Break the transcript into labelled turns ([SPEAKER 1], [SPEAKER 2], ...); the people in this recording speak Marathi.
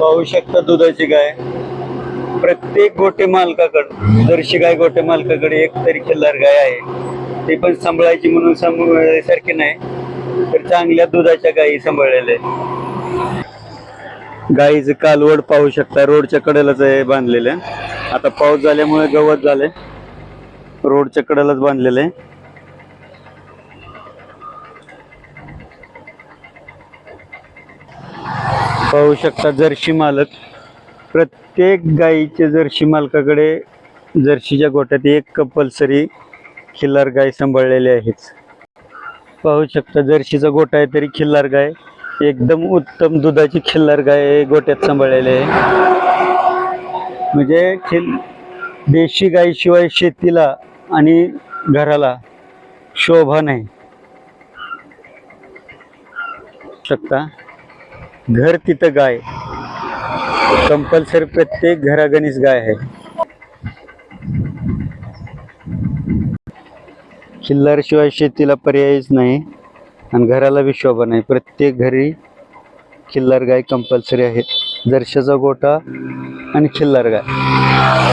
[SPEAKER 1] पाहू शकता दुधाची गाय. प्रत्येक गोटे मालकाकडे जर्शी गाय गोटे मालकाकडे एक तरी खिल्लार गाय आहे. ती पण सांभाळायची म्हणून सांभाळण्यासारखी नाही तर चांगल्या दुधाच्या गायी सांभाळलेल्या गायीचं कालवड पाहू शकता रोडच्या कडेलाच आहे बांधलेलं. आता पाऊस झाल्यामुळे गवत झाले रोडच्या कडेलाच बांधलेलं आहे. पाहू शकता जर्शी मालक. प्रत्येक गाईच्या जर्शी मालकाकडे जर्शीच्या गोट्यात एक कंपल्सरी खिल्लार गाय सांभाळलेली आहेच पाहू शकता जर्शीचा गोठा आहे तरी खिल्लार गाय. एकदम उत्तम दुधाची खिल्लार गाय गोट्यात सांभाळलेली आहे. म्हणजे खिल देशी गायीशिवाय शेतीला आणि घराला शोभा नाही. शकता? घर तिथं गाय. कंपल्सरी प्रत्येक घरागणीच गाय आहे. खिल्लारशिवाय शेतीला पर्यायच नाही आणि घराला बी शोभा नाही. प्रत्येक घरी खिल्लार गाय कंपल्सरी आहे जर्शाचा गोटा आणि खिल्लार गाय.